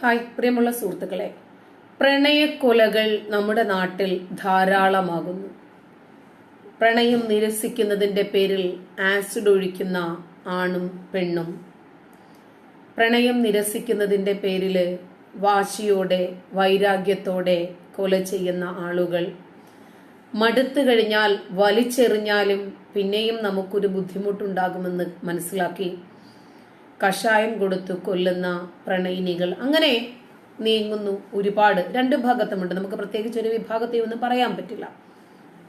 Hi പ്രിയമുള്ള സുഹൃത്തുക്കളെ. പ്രണയക്കൊലകൾ നമ്മുടെ നാട്ടിൽ ധാരാളമാകുന്നു. പ്രണയം നിരസിക്കുന്നതിന്റെ പേരിൽ ആസിഡ് ഒഴിക്കുന്ന ആണും പെണ്ണും. പ്രണയം നിരസിക്കുന്നതിന്റെ പേരിൽ വാശിയോടെ വൈരാഗ്യത്തോടെ കൊല ചെയ്യുന്ന ആളുകൾ. മടുത്തു കഴിഞ്ഞാൽ വലിച്ചെറിഞ്ഞാലും പിന്നെയും നമുക്കൊരു ബുദ്ധിമുട്ടുണ്ടാകുമെന്ന് മനസ്സിലാക്കി കഷായം കൊടുത്തു കൊല്ലുന്ന പ്രണയിനികൾ. അങ്ങനെ നീങ്ങുന്നു ഒരുപാട്. രണ്ട് ഭാഗത്തുമുണ്ട്. നമുക്ക് പ്രത്യേകിച്ച് ഒരു വിഭാഗത്തെ ഒന്നും പറയാൻ പറ്റില്ല.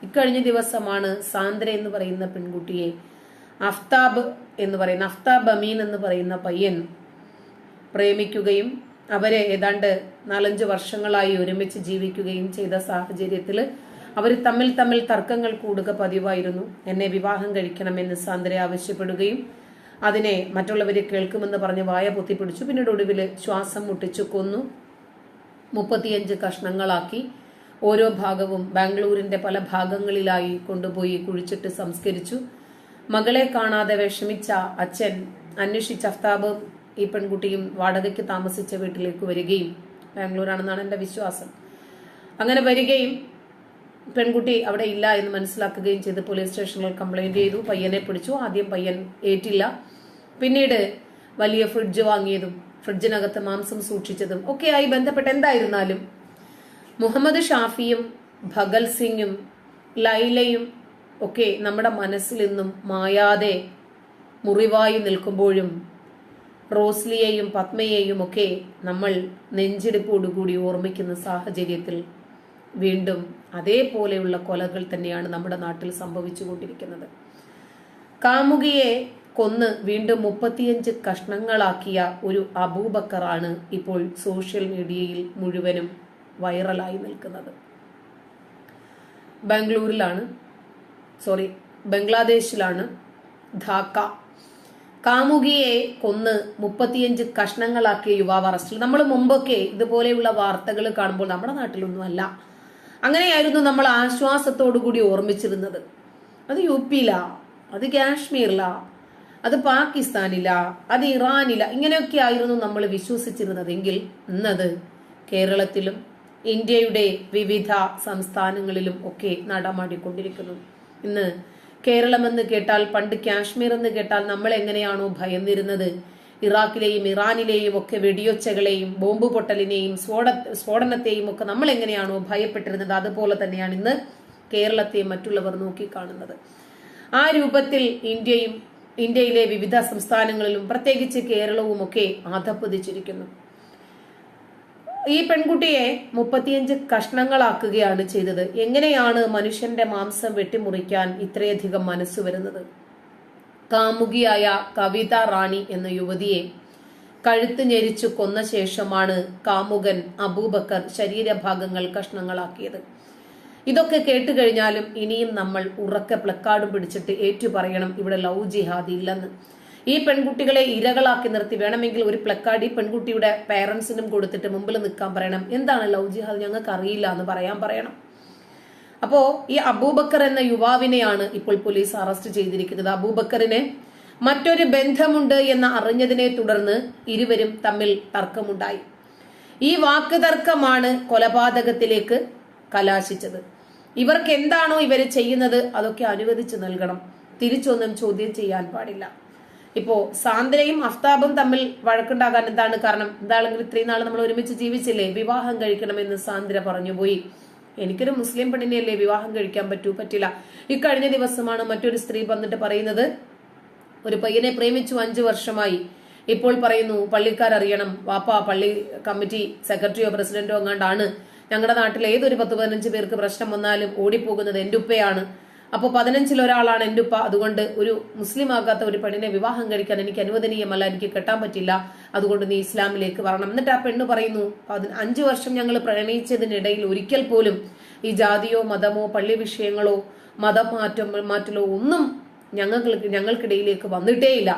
ഇക്കഴിഞ്ഞ ദിവസമാണ് സാന്ദ്ര എന്ന് പറയുന്ന പെൺകുട്ടിയെ അഫ്താബ് എന്ന് പറയുന്ന അഫ്താബ് അമീൻ എന്ന് പറയുന്ന പയ്യൻ പ്രേമിക്കുകയും അവരെ ഏതാണ്ട് നാലഞ്ച് വർഷങ്ങളായി ഒരുമിച്ച് ജീവിക്കുകയും ചെയ്ത സാഹചര്യത്തിൽ അവർ തമ്മിൽ തമ്മിൽ തർക്കങ്ങൾ കൂടുക പതിവായിരുന്നു. എന്നെ വിവാഹം കഴിക്കണമെന്ന് സാന്ദ്ര ആവശ്യപ്പെടുകയും അതിനെ മറ്റുള്ളവർ കേൾക്കുമെന്ന് പറഞ്ഞ് വായ പൊത്തിപ്പിടിച്ചു പിന്നീട് ഒടുവിൽ ശ്വാസം മുട്ടിച്ചു കൊന്നു. മുപ്പത്തിയഞ്ച് കഷ്ണങ്ങളാക്കി ഓരോ ഭാഗവും ബാംഗ്ലൂരിന്റെ പല ഭാഗങ്ങളിലായി കൊണ്ടുപോയി കുഴിച്ചിട്ട് സംസ്കരിച്ചു. മകളെ കാണാതെ വിഷമിച്ച അച്ഛൻ അന്വേഷിച്ച അഫ്താബും ഈ പെൺകുട്ടിയും വാടകയ്ക്ക് താമസിച്ച വീട്ടിലേക്ക് വരികയും ബാംഗ്ലൂരാണെന്നാണ് എന്റെ വിശ്വാസം. അങ്ങനെ വരികയും പെൺകുട്ടി അവിടെ ഇല്ല എന്ന് മനസ്സിലാക്കുകയും ചെയ്ത് പോലീസ് സ്റ്റേഷനിൽ കംപ്ലൈന്റ് ചെയ്തു. പയ്യനെ പിടിച്ചു. ആദ്യം പയ്യൻ ഏറ്റില്ല. പിന്നീട് വലിയ ഫ്രിഡ്ജ് വാങ്ങിയതും ഫ്രിഡ്ജിനകത്ത് മാംസം സൂക്ഷിച്ചതും ഒക്കെ ആയി ബന്ധപ്പെട്ട് എന്തായിരുന്നാലും മുഹമ്മദ് ഷാഫിയും ഭഗൽ സിംഗും ലൈലയും ഒക്കെ നമ്മുടെ മനസ്സിൽ നിന്നും മായാതെ മുറിവായി നിൽക്കുമ്പോഴും റോസ്ലിയെയും പത്മയെയും ഒക്കെ നമ്മൾ നെഞ്ചിടിപ്പോടുകൂടി ഓർമ്മിക്കുന്ന സാഹചര്യത്തിൽ വീണ്ടും അതേപോലെയുള്ള കൊലകൾ തന്നെയാണ് നമ്മുടെ നാട്ടിൽ സംഭവിച്ചുകൊണ്ടിരിക്കുന്നത്. കാമുകിയെ കൊന്ന് വീണ്ടും മുപ്പത്തിയഞ്ച് കഷ്ണങ്ങളാക്കിയ ഒരു അബൂബക്കറാണ് ഇപ്പോൾ സോഷ്യൽ മീഡിയയിൽ മുഴുവനും വൈറലായി നിൽക്കുന്നത്. ബാംഗ്ലൂരിലാണ് സോറി ബംഗ്ലാദേശിലാണ് ധാക്ക. കാമുകിയെ കൊന്ന് മുപ്പത്തിയഞ്ച് കഷ്ണങ്ങളാക്കിയ യുവാവ് അറസ്റ്റിൽ. നമ്മൾ മുമ്പൊക്കെ ഇതുപോലെയുള്ള വാർത്തകൾ കാണുമ്പോൾ നമ്മുടെ നാട്ടിലൊന്നും അല്ല അങ്ങനെയായിരുന്നു നമ്മൾ ആശ്വാസത്തോടുകൂടി ഓർമ്മിച്ചിരുന്നത്. അത് യു പിയിലാ അത് കാശ്മീരിലാ അത് പാകിസ്ഥാനില അത് ഇറാനില ഇങ്ങനെയൊക്കെ ആയിരുന്നു നമ്മൾ വിശ്വസിച്ചിരുന്നതെങ്കിൽ ഇന്നത് കേരളത്തിലും ഇന്ത്യയുടെ വിവിധ സംസ്ഥാനങ്ങളിലും ഒക്കെ നടമാടിക്കൊണ്ടിരിക്കുന്നു. ഇന്ന് കേരളം എന്ന് കേട്ടാൽ പണ്ട് കാശ്മീർ എന്ന് കേട്ടാൽ നമ്മൾ എങ്ങനെയാണോ ഭയന്നിരുന്നത്? ഇറാഖിലെയും ഇറാനിലെയും ഒക്കെ വെടിയൊച്ചകളെയും ബോംബ് പൊട്ടലിനെയും സ്ഫോട സ്ഫോടനത്തെയും ഒക്കെ നമ്മൾ എങ്ങനെയാണോ ഭയപ്പെട്ടിരുന്നത് അതുപോലെ തന്നെയാണ് ഇന്ന് കേരളത്തെ മറ്റുള്ളവർ നോക്കിക്കാണുന്നത്. ആ രൂപത്തിൽ ഇന്ത്യയും ഇന്ത്യയിലെ വിവിധ സംസ്ഥാനങ്ങളിലും പ്രത്യേകിച്ച് കേരളവും ഒക്കെ ആധപ്പതിച്ചിരിക്കുന്നു. ഈ പെൺകുട്ടിയെ മുപ്പത്തിയഞ്ച് കഷ്ണങ്ങളാക്കുകയാണ് ചെയ്തത്. എങ്ങനെയാണ് മനുഷ്യന്റെ മാംസം വെട്ടിമുറിക്കാൻ ഇത്രയധികം മനസ്സ് വരുന്നത്? കാമുകിയായ കവിത റാണി എന്ന യുവതിയെ കഴുത്ത് ഞെരിച്ചു കൊന്ന ശേഷമാണ് കാമുകൻ അബൂബക്കർ ശരീരഭാഗങ്ങൾ കഷ്ണങ്ങളാക്കിയത്. ഇതൊക്കെ കേട്ട് കഴിഞ്ഞാലും ഇനിയും നമ്മൾ ഉറക്കെ പ്ലക്കാർഡും പിടിച്ചിട്ട് ഏറ്റുപറയണം ഇവിടെ ലവ് ജിഹാദ് ഇല്ലെന്ന്. ഈ പെൺകുട്ടികളെ ഇരകളാക്കി നിർത്തി വേണമെങ്കിൽ ഒരു പ്ലക്കാർഡ് ഈ പെൺകുട്ടിയുടെ പേരൻസിനും കൊടുത്തിട്ട് മുമ്പിൽ നിൽക്കാൻ പറയണം. എന്താണ് ലവ് ജിഹാദ്? ഞങ്ങൾക്ക് അറിയില്ല എന്ന് പറയാൻ പറയണം. അപ്പോ ഈ അബൂബക്കർ എന്ന യുവാവിനെയാണ് ഇപ്പോൾ പോലീസ് അറസ്റ്റ് ചെയ്തിരിക്കുന്നത്. അബൂബക്കറിന് മറ്റൊരു ബന്ധമുണ്ട് എന്ന് അറിഞ്ഞതിനെ തുടർന്ന് ഇരുവരും തമ്മിൽ തർക്കമുണ്ടായി. ഈ വാക്ക് തർക്കമാണ് കൊലപാതകത്തിലേക്ക് കലാശിച്ചത്. ഇവർക്ക് എന്താണോ ഇവർ ചെയ്യുന്നത് അതൊക്കെ അനുവദിച്ചു നൽകണം. തിരിച്ചൊന്നും ചോദ്യം ചെയ്യാൻ പാടില്ല. ഇപ്പോ സാന്ദ്രയും അഫ്താബും തമ്മിൽ വഴക്കുണ്ടാകാൻ എന്താണ് കാരണം? എന്താണെങ്കിലും ഇത്രയും നാൾ നമ്മൾ ഒരുമിച്ച് ജീവിച്ചില്ലേ? വിവാഹം കഴിക്കണമെന്ന് സാന്ദ്ര പറഞ്ഞു പോയി എനിക്കൊരു മുസ്ലിം പെണ്ണിനെയല്ലേ വിവാഹം കഴിക്കാൻ പറ്റൂ? പറ്റില്ല. ഇക്കഴിഞ്ഞ ദിവസമാണ് മറ്റൊരു സ്ത്രീ വന്നിട്ട് പറയുന്നത് ഒരു പയ്യനെ പ്രേമിച്ചു അഞ്ചു വർഷമായി. ഇപ്പോൾ പറയുന്നു പള്ളിക്കാരറിയണം. വാപ്പ പള്ളി കമ്മിറ്റി സെക്രട്ടറിയോ പ്രസിഡന്റോ എങ്ങാണ്ടാണ്. ഞങ്ങളുടെ നാട്ടിൽ ഏതൊരു പത്ത് പതിനഞ്ച് പേർക്ക് പ്രശ്നം വന്നാലും ഓടിപ്പോകുന്നത് എന്റെ ഉപ്പയാണ്. അപ്പോൾ പതിനഞ്ചിൽ ഒരാളാണ് എന്റെ ഉപ്പ. അതുകൊണ്ട് ഒരു മുസ്ലിം ആകാത്ത ഒരു പെണ്ണിനെ വിവാഹം കഴിക്കാൻ എനിക്ക് അനുവദനീയമല്ല എനിക്ക് കെട്ടാൻ പറ്റില്ല. അതുകൊണ്ട് നീ ഇസ്ലാമിലേക്ക് വരണം. എന്നിട്ട് ആ പെണ്ണ് പറയുന്നു അഞ്ചു വർഷം ഞങ്ങൾ പ്രണയിച്ചതിനിടയിൽ ഒരിക്കൽ പോലും ഈ ജാതിയോ മതമോ പള്ളി വിഷയങ്ങളോ മതം മാറ്റം മാറ്റലോ ഒന്നും ഞങ്ങൾക്ക് ഞങ്ങൾക്കിടയിലേക്ക് വന്നിട്ടേയില്ല.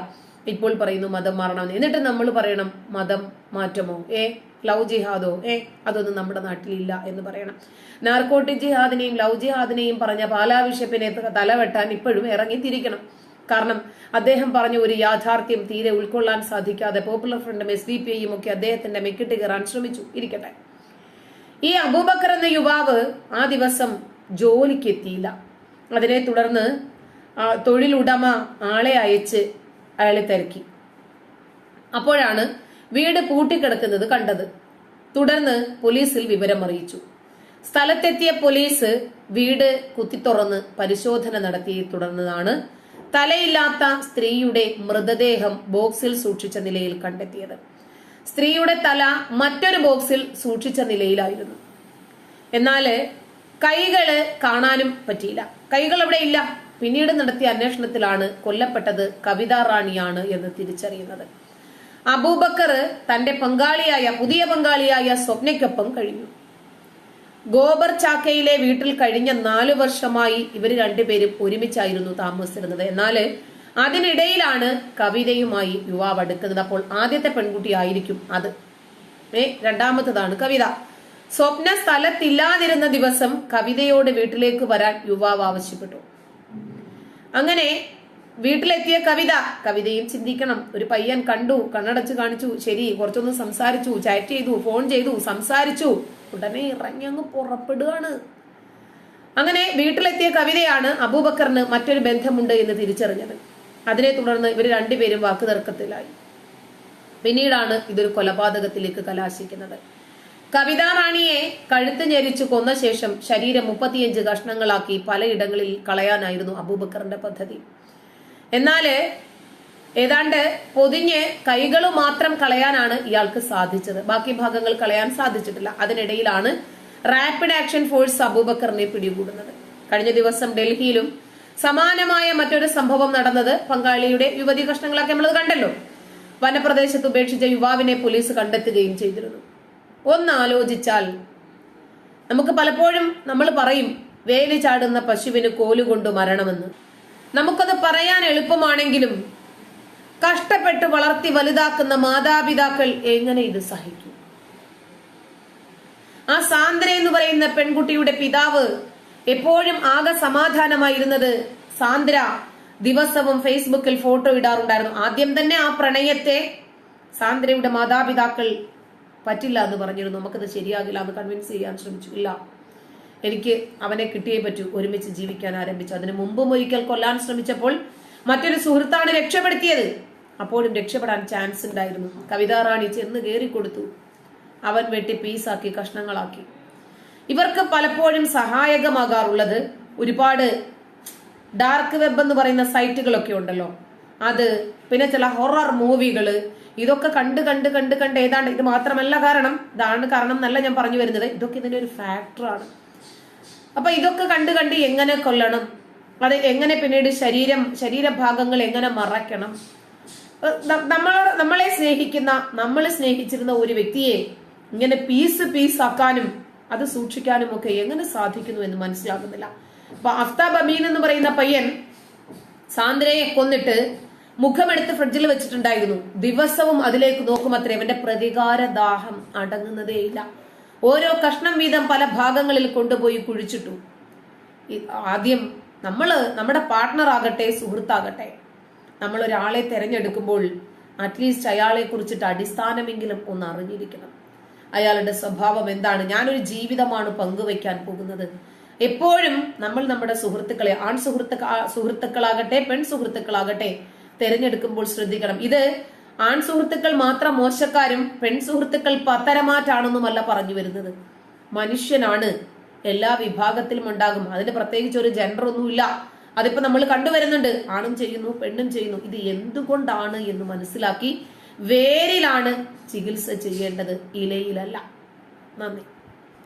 ഇപ്പോൾ പറയുന്നു മതം മാറണം. എന്നിട്ട് നമ്മൾ പറയണം മതം മാറ്റമോ? ഏ? ലവ് ജിഹാദോ? ഏ അതൊന്നും നമ്മുടെ നാട്ടിലില്ല എന്ന് പറയണം. നാർക്കോട്ടിക് ജിഹാദിനെയും ലവ് ജിഹാദിനെയും പറഞ്ഞ പാലാവിഷപ്പിനെ തലവെട്ടാൻ ഇപ്പോഴും ഇറങ്ങിത്തിരിക്കണം. കാരണം അദ്ദേഹം പറഞ്ഞ ഒരു യാഥാർത്ഥ്യം തീരെ ഉൾക്കൊള്ളാൻ സാധിക്കാതെ പോപ്പുലർ ഫ്രണ്ടും എസ് ഡി പി ഐയും ഒക്കെ അദ്ദേഹത്തിന്റെ മെക്കിട്ട് കയറാൻ ശ്രമിച്ചു. ഇരിക്കട്ടെ. ഈ അബൂബക്കർ എന്ന യുവാവ് ആ ദിവസം ജോലിക്ക് എത്തിയില്ല അതിനെ തുടർന്ന് തൊഴിലുടമ ആളെ അയച്ച് അയാളെ തിരക്കി. അപ്പോഴാണ് വീട് പൂട്ടിക്കിടക്കുന്നത് കണ്ടത്. തുടർന്ന് പോലീസിൽ വിവരമറിയിച്ചു. സ്ഥലത്തെത്തിയ പോലീസ് വീട് കുത്തിത്തുറന്ന് പരിശോധന നടത്തി തുടർന്നതാണ് തലയില്ലാത്ത സ്ത്രീയുടെ മൃതദേഹം ബോക്സിൽ സൂക്ഷിച്ച നിലയിൽ കണ്ടെത്തിയത്. സ്ത്രീയുടെ തല മറ്റൊരു ബോക്സിൽ സൂക്ഷിച്ച നിലയിലായിരുന്നു. എന്നാൽ കൈകൾ കാണാനും പറ്റിയില്ല. കൈകൾ അവിടെ ഇല്ല. പിന്നീട് നടത്തിയ അന്വേഷണത്തിലാണ് കൊല്ലപ്പെട്ടത് കവിതാ റാണിയാണ് എന്ന് തിരിച്ചറിയുന്നത്. അബൂബക്കർ തന്റെ പങ്കാളിയായ പുതിയ പങ്കാളിയായ സ്വപ്നയ്ക്കൊപ്പം കഴിഞ്ഞു. ഗോബർ ചാക്കയിലെ വീട്ടിൽ കഴിഞ്ഞ നാലു വർഷമായി ഇവർ രണ്ടുപേരും ഒരുമിച്ചായിരുന്നു താമസിച്ചിരുന്നത്. എന്നാൽ അതിനിടയിലാണ് കവിതയുമായി യുവാവ് അടുക്കുന്നത്. അപ്പോൾ ആദ്യത്തെ പെൺകുട്ടി ആയിരിക്കും അത്. ഏ രണ്ടാമത്തതാണ് കവിത. സ്വപ്ന സ്ഥലത്തില്ലാതിരുന്ന ദിവസം കവിതയോട് വീട്ടിലേക്ക് വരാൻ യുവാവ് ആവശ്യപ്പെട്ടു. അങ്ങനെ വീട്ടിലെത്തിയ കവിത. കവിതയും ചിന്തിക്കണം. ഒരു പയ്യൻ കണ്ടു കണ്ണടച്ച് കാണിച്ചു. ശരി കുറച്ചൊന്ന് സംസാരിച്ചു. ചാറ്റ് ചെയ്തു ഫോൺ ചെയ്തു സംസാരിച്ചു. ഉടനെ ഇറങ്ങി അങ്ങ് പുറപ്പെടുകയാണ്. അങ്ങനെ വീട്ടിലെത്തിയ കവിതയാണ് അബൂബക്കറിന് മറ്റൊരു ബന്ധമുണ്ട് എന്ന് തിരിച്ചറിഞ്ഞത്. അതിനെ തുടർന്ന് ഇവർ രണ്ടുപേരും വാക്കുതർക്കത്തിലായി. പിന്നീടാണ് ഇതൊരു കൊലപാതകത്തിലേക്ക് കലാശിക്കുന്നത്. കവിതാ റാണിയെ കഴുത്ത് ഞെരിച്ചു കൊന്ന ശേഷം ശരീരം മുപ്പത്തിയഞ്ച് കഷ്ണങ്ങളാക്കി പലയിടങ്ങളിൽ കളയാനായിരുന്നു അബൂബക്കറിന്റെ പദ്ധതി. എന്നാൽ ഏതാണ്ട് പൊതിഞ്ഞ് കൈകൾ മാത്രം കളയാനാണ് ഇയാൾക്ക് സാധിച്ചത്. ബാക്കി ഭാഗങ്ങൾ കളയാൻ സാധിച്ചിട്ടില്ല. അതിനിടയിലാണ് റാപ്പിഡ് ആക്ഷൻ ഫോഴ്സ് അബൂബക്കറിനെ പിടികൂടുന്നത്. കഴിഞ്ഞ ദിവസം ഡൽഹിയിലും സമാനമായ മറ്റൊരു സംഭവം നടന്നത് പങ്കാളിയുടെ യുവതി കഷ്ണങ്ങളൊക്കെ നമ്മൾ കണ്ടല്ലോ. വനപ്രദേശത്ത് ഉപേക്ഷിച്ച യുവാവിനെ പോലീസ് കണ്ടെത്തുകയും ചെയ്തിരുന്നു. ഒന്നാലോചിച്ചാൽ നമുക്ക് പലപ്പോഴും നമ്മൾ പറയും വേലി ചാടുന്ന പശുവിന് കോലുകൊണ്ട് മരണമെന്ന്. നമുക്കത് പറയാൻ എളുപ്പമാണെങ്കിലും കഷ്ടപ്പെട്ട് വളർത്തി വലുതാക്കുന്ന മാതാപിതാക്കൾ എങ്ങനെ ഇത് സഹിക്കും? ആ സാന്ദ്ര എന്ന് പറയുന്ന പെൺകുട്ടിയുടെ പിതാവ് എപ്പോഴും ആകെ സമാധാനമായിരുന്നത് സാന്ദ്ര ദിവസവും ഫേസ്ബുക്കിൽ ഫോട്ടോ ഇടാറുണ്ടായിരുന്നു. ആദ്യം തന്നെ ആ പ്രണയത്തെ സാന്ദ്രയുടെ മാതാപിതാക്കൾ പറ്റില്ല എന്ന് പറഞ്ഞിരുന്നു. നമുക്കത് ശരിയാകില്ല. എന്ന് കൺവിൻസ് ചെയ്യാൻ ശ്രമിച്ചു ഇല്ല എനിക്ക് അവനെ കിട്ടിയേ പറ്റൂ. ഒരുമിച്ച് ജീവിക്കാൻ ആരംഭിച്ചു. അതിനു മുമ്പും ഒരിക്കൽ കൊല്ലാൻ ശ്രമിച്ചപ്പോൾ മറ്റൊരു സുഹൃത്താണ് രക്ഷപ്പെടുത്തിയത്. അപ്പോഴും രക്ഷപ്പെടാൻ ചാൻസ് ഉണ്ടായിരുന്നു. കവിതാ റാണി ചെന്ന് കയറിക്കൊടുത്തു അവൻ വെട്ടി പീസാക്കി കഷ്ണങ്ങളാക്കി. ഇവർക്ക് പലപ്പോഴും സഹായകമാകാറുള്ളത് ഒരുപാട് ഡാർക്ക് വെബ് എന്ന് പറയുന്ന സൈറ്റുകളൊക്കെ ഉണ്ടല്ലോ. അത് പിന്നെ ചില ഹൊറർ മൂവികൾ ഇതൊക്കെ കണ്ട് കണ്ട് കണ്ട് കണ്ട് ഏതാണ്ട് ഇത് മാത്രമല്ല കാരണം ഇതാണ് കാരണം എന്നല്ല ഞാൻ പറഞ്ഞു വരുന്നത്. ഇതൊക്കെ ഇതിന്റെ ഒരു ഫാക്ടറാണ് അപ്പൊ ഇതൊക്കെ കണ്ട് കണ്ട് എങ്ങനെ കൊല്ലണം? അത് എങ്ങനെ പിന്നീട് ശരീരം ശരീരഭാഗങ്ങൾ എങ്ങനെ മറയ്ക്കണം? നമ്മൾ നമ്മളെ സ്നേഹിക്കുന്ന നമ്മൾ സ്നേഹിച്ചിരുന്ന ഒരു വ്യക്തിയെ ഇങ്ങനെ പീസ് പീസ് ആക്കാനും അത് സൂക്ഷിക്കാനും ഒക്കെ എങ്ങനെ സാധിക്കുന്നു എന്ന് മനസ്സിലാകുന്നില്ല. അപ്പൊ അഫ്താബ് അമീൻ എന്ന് പറയുന്ന പയ്യൻ സാന്ദ്രയെ കൊന്നിട്ട് മുഖമെടുത്ത് ഫ്രിഡ്ജിൽ വെച്ചിട്ടുണ്ടായിരുന്നു. ദിവസവും അതിലേക്ക് നോക്കുമത്രേ അവന്റെ പ്രതികാര ദാഹം അടങ്ങുന്നതേയില്ല. ഓരോ കഷ്ണം വീതം പല ഭാഗങ്ങളിൽ കൊണ്ടുപോയി കുഴിച്ചിട്ടു. ആദ്യം നമ്മൾ നമ്മുടെ പാർട്ട്ണർ ആകട്ടെ സുഹൃത്താകട്ടെ നമ്മൾ ഒരാളെ തിരഞ്ഞെടുക്കുമ്പോൾ അറ്റ്ലീസ്റ്റ് അയാളെ കുറിച്ചിട്ട് അടിസ്ഥാനമെങ്കിലും ഒന്ന് അറിഞ്ഞിരിക്കണം. അയാളുടെ സ്വഭാവം എന്താണ്? ഞാനൊരു ജീവിതമാണ് പങ്കുവെക്കാൻ പോകുന്നത്. എപ്പോഴും നമ്മൾ നമ്മുടെ സുഹൃത്തുക്കളെ ആൺ സുഹൃത്തുക്ക സുഹൃത്തുക്കളാകട്ടെ പെൺ സുഹൃത്തുക്കളാകട്ടെ തിരഞ്ഞെടുക്കുമ്പോൾ ശ്രദ്ധിക്കണം. ഇത് ആൺ സുഹൃത്തുക്കൾ മാത്രം മോശക്കാരും പെൺ സുഹൃത്തുക്കൾ പത്തരമാറ്റാണെന്നുമല്ല പറഞ്ഞു വരുന്നത്. മനുഷ്യനാണ് എല്ലാ വിഭാഗത്തിലും ഉണ്ടാകും. അതിന് പ്രത്യേകിച്ച് ഒരു ജെൻഡർ ഒന്നുമില്ല. അതിപ്പോ നമ്മൾ കണ്ടുവരുന്നുണ്ട്. ആണും ചെയ്യുന്നു പെണ്ണും ചെയ്യുന്നു. ഇത് എന്തുകൊണ്ടാണ് എന്ന് മനസ്സിലാക്കി വേരിലാണ് ചികിത്സ ചെയ്യേണ്ടത്. ഇലയിലല്ല. നന്ദി.